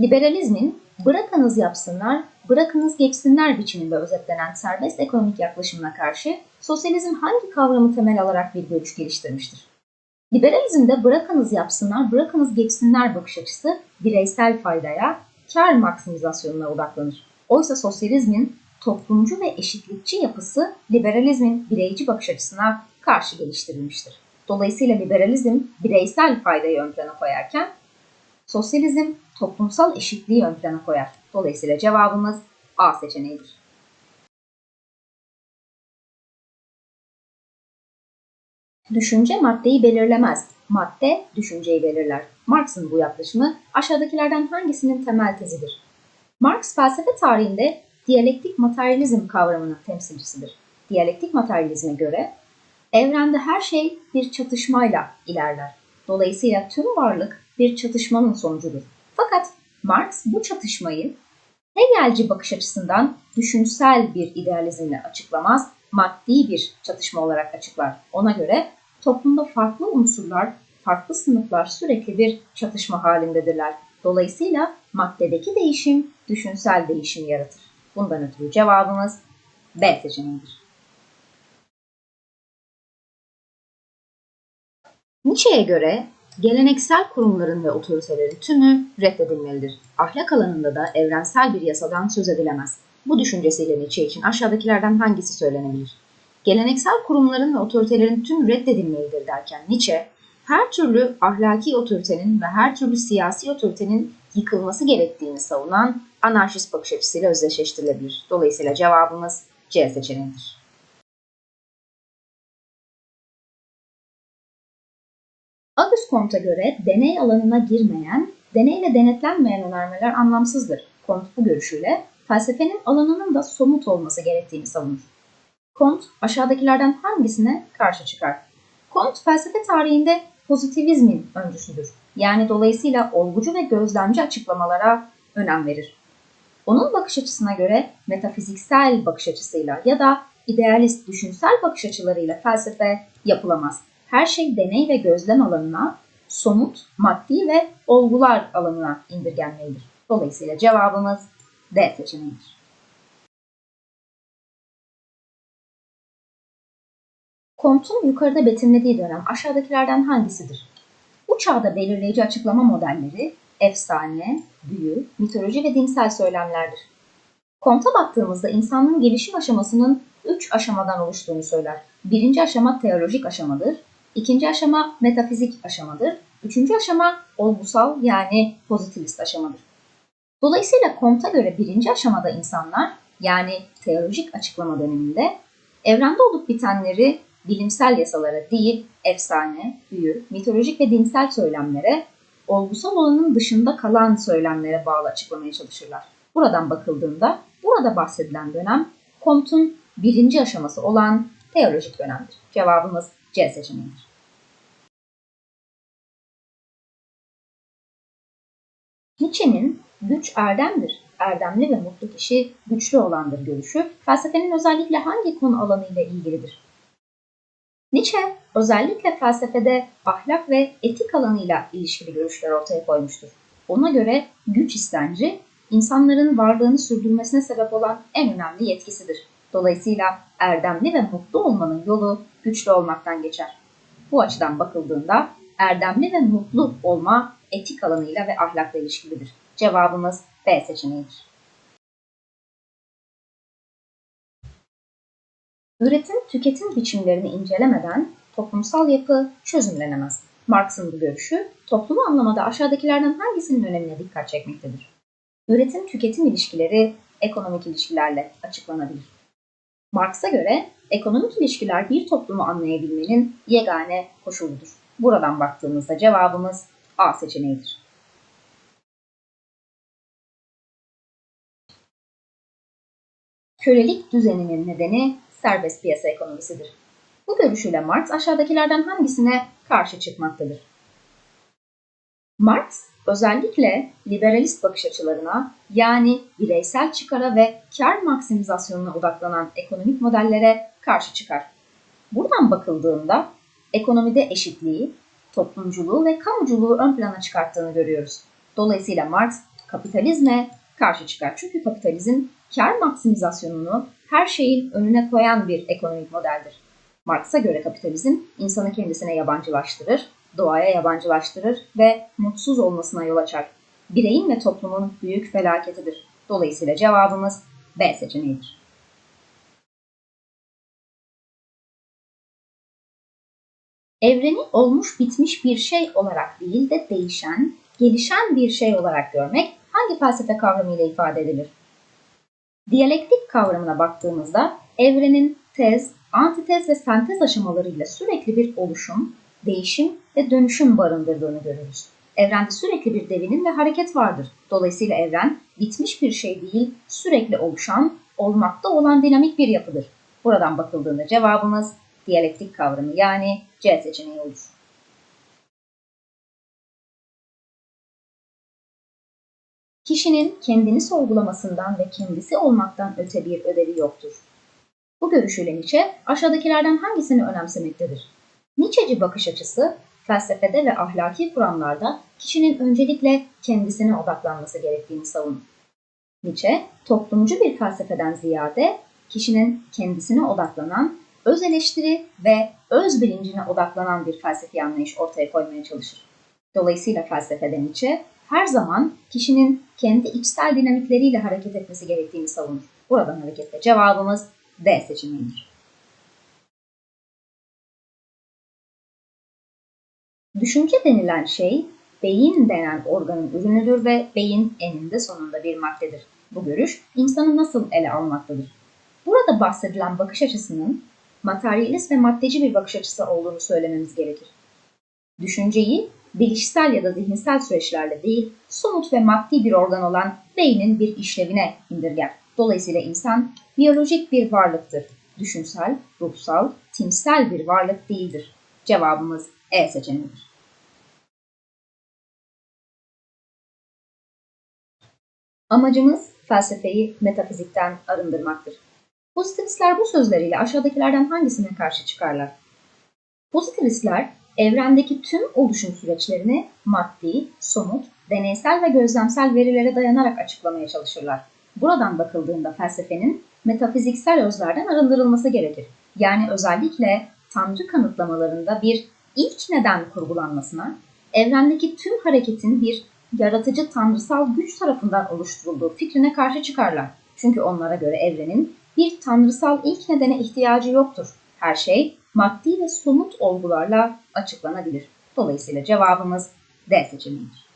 Liberalizmin bırakınız yapsınlar, bırakınız geçsinler biçiminde özetlenen serbest ekonomik yaklaşımına karşı sosyalizm hangi kavramı temel alarak bir görüş geliştirmiştir? Liberalizmde bırakınız yapsınlar, bırakınız geçsinler bakış açısı bireysel faydaya, kar maksimizasyonuna odaklanır. Oysa sosyalizmin toplumcu ve eşitlikçi yapısı liberalizmin bireyci bakış açısına karşı geliştirilmiştir. Dolayısıyla liberalizm bireysel faydayı ön plana koyarken sosyalizm toplumsal eşitliği ön plana koyar. Dolayısıyla cevabımız A seçeneğidir. Düşünce maddeyi belirlemez. Madde düşünceyi belirler. Marx'ın bu yaklaşımı aşağıdakilerden hangisinin temel tezidir? Marx felsefe tarihinde diyalektik materyalizm kavramının temsilcisidir. Diyalektik materyalizme göre evrende her şey bir çatışmayla ilerler. Dolayısıyla tüm varlık bir çatışmanın sonucudur. Fakat Marx bu çatışmayı Hegelci bakış açısından düşünsel bir idealizmle açıklamaz, maddi bir çatışma olarak açıklar. Ona göre toplumda farklı unsurlar, farklı sınıflar sürekli bir çatışma halindedirler. Dolayısıyla maddedeki değişim düşünsel değişim yaratır. Bundan ötürü cevabımız B seçeneğidir. Nietzsche'ye göre geleneksel kurumların ve otoritelerin tümü reddedilmelidir. Ahlak alanında da evrensel bir yasadan söz edilemez. Bu düşüncesiyle Nietzsche için aşağıdakilerden hangisi söylenebilir? Geleneksel kurumların ve otoritelerin tüm reddedilmelidir derken Nietzsche, her türlü ahlaki otoritenin ve her türlü siyasi otoritenin yıkılması gerektiğini savunan anarşist bakış açısıyla özdeşleştirilebilir. Dolayısıyla cevabımız C seçeneğidir. Comte'a göre deney alanına girmeyen, deneyle denetlenmeyen önermeler anlamsızdır. Comte bu görüşüyle felsefenin alanının da somut olması gerektiğini savunur. Comte aşağıdakilerden hangisine karşı çıkar? Comte felsefe tarihinde pozitivizmin öncüsüdür. Yani dolayısıyla olgucu ve gözlemci açıklamalara önem verir. Onun bakış açısına göre metafiziksel bakış açısıyla ya da idealist düşünsel bakış açılarıyla felsefe yapılamaz. Her şey deney ve gözlem alanına, somut, maddi ve olgular alanına indirgenmelidir. Dolayısıyla cevabımız D seçeneğidir. Comte'un yukarıda betimlediği dönem aşağıdakilerden hangisidir? Bu çağda belirleyici açıklama modelleri efsane, büyü, mitoloji ve dinsel söylemlerdir. Comte'a baktığımızda insanlığın gelişim aşamasının üç aşamadan oluştuğunu söyler. Birinci aşama teolojik aşamadır, ikinci aşama metafizik aşamadır, üçüncü aşama olgusal yani pozitivist aşamadır. Dolayısıyla Comte'a göre birinci aşamada insanlar yani teolojik açıklama döneminde evrende olup bitenleri bilimsel yasalara değil, efsane, büyü, mitolojik ve dinsel söylemlere, olgusal olanın dışında kalan söylemlere bağlı açıklamaya çalışırlar. Buradan bakıldığında burada bahsedilen dönem Comte'un birinci aşaması olan teolojik dönemdir. Cevabımız C seçeneğidir. Nietzsche'nin güç erdemdir. Erdemli ve mutlu kişi güçlü olandır görüşü felsefenin özellikle hangi konu alanıyla ilgilidir? Nietzsche özellikle felsefede ahlak ve etik alanıyla ilişkili görüşler ortaya koymuştur. Ona göre güç istenci insanların varlığını sürdürmesine sebep olan en önemli yetkisidir. Dolayısıyla erdemli ve mutlu olmanın yolu güçlü olmaktan geçer. Bu açıdan bakıldığında erdemli ve mutlu olma etik alanıyla ve ahlakla ilişkilidir. Cevabımız B seçeneğidir. Üretim tüketim biçimlerini incelemeden toplumsal yapı çözümlenemez. Marx'ın bu görüşü toplumu anlamada aşağıdakilerden hangisinin önemine dikkat çekmektedir. Üretim tüketim ilişkileri ekonomik ilişkilerle açıklanabilir. Marx'a göre ekonomik ilişkiler bir toplumu anlayabilmenin yegane koşuludur. Buradan baktığımızda cevabımız A seçeneğidir. Kölelik düzeninin nedeni serbest piyasa ekonomisidir. Bu görüşüyle Marx aşağıdakilerden hangisine karşı çıkmaktadır? Marx özellikle liberalist bakış açılarına yani bireysel çıkara ve kar maksimizasyonuna odaklanan ekonomik modellere karşı çıkar. Buradan bakıldığında ekonomide eşitliği, toplumculuğu ve kamuculuğu ön plana çıkarttığını görüyoruz. Dolayısıyla Marx kapitalizme karşı çıkar. Çünkü kapitalizm kar maksimizasyonunu her şeyin önüne koyan bir ekonomik modeldir. Marx'a göre kapitalizm insanı kendisine yabancılaştırır, doğaya yabancılaştırır ve mutsuz olmasına yol açar. Bireyin ve toplumun büyük felaketidir. Dolayısıyla cevabımız B seçeneğidir. Evreni olmuş bitmiş bir şey olarak değil de değişen, gelişen bir şey olarak görmek hangi felsefe kavramı ile ifade edilir? Diyalektik kavramına baktığımızda evrenin tez, antitez ve sentez aşamalarıyla sürekli bir oluşum, değişim ve dönüşüm barındırdığını görürüz. Evrende sürekli bir devinim ve hareket vardır. Dolayısıyla evren bitmiş bir şey değil, sürekli oluşan, olmakta olan dinamik bir yapıdır. Buradan bakıldığında cevabımız diyalektik kavramı yani C seçeneği olur. Kişinin kendini sorgulamasından ve kendisi olmaktan öte bir ödevi yoktur. Bu görüşüyle Nietzsche aşağıdakilerden hangisini önemsemektedir? Nietzscheci bakış açısı felsefede ve ahlaki kuramlarda kişinin öncelikle kendisine odaklanması gerektiğini savunur. Nietzsche, toplumcu bir felsefeden ziyade kişinin kendisine odaklanan, öz eleştiri ve öz bilincine odaklanan bir felsefi anlayış ortaya koymaya çalışır. Dolayısıyla felsefede Nietzsche her zaman kişinin kendi içsel dinamikleriyle hareket etmesi gerektiğini savunur. Buradan hareketle cevabımız D seçeneğidir. Düşünce denilen şey beyin denen organın ürünüdür ve beyin eninde sonunda bir maddedir. Bu görüş insanı nasıl ele almaktadır? Burada bahsedilen bakış açısının materyalist ve maddeci bir bakış açısı olduğunu söylememiz gerekir. Düşünceyi bilişsel ya da zihinsel süreçlerle değil, somut ve maddi bir organ olan beynin bir işlevine indirger. Dolayısıyla insan biyolojik bir varlıktır. Düşünsel, ruhsal, timsel bir varlık değildir. Cevabımız E seçeneğidir. Amacımız felsefeyi metafizikten arındırmaktır. Pozitivistler bu sözleriyle aşağıdakilerden hangisine karşı çıkarlar? Pozitivistler evrendeki tüm oluşum süreçlerini maddi, somut, deneysel ve gözlemsel verilere dayanarak açıklamaya çalışırlar. Buradan bakıldığında felsefenin metafiziksel özlerden arındırılması gerekir. Yani özellikle tanrı kanıtlamalarında bir ilk neden kurgulanmasına, evrendeki tüm hareketin bir yaratıcı tanrısal güç tarafından oluşturulduğu fikrine karşı çıkarlar. Çünkü onlara göre evrenin bir tanrısal ilk nedene ihtiyacı yoktur. Her şey maddi ve somut olgularla açıklanabilir. Dolayısıyla cevabımız D seçeneğidir.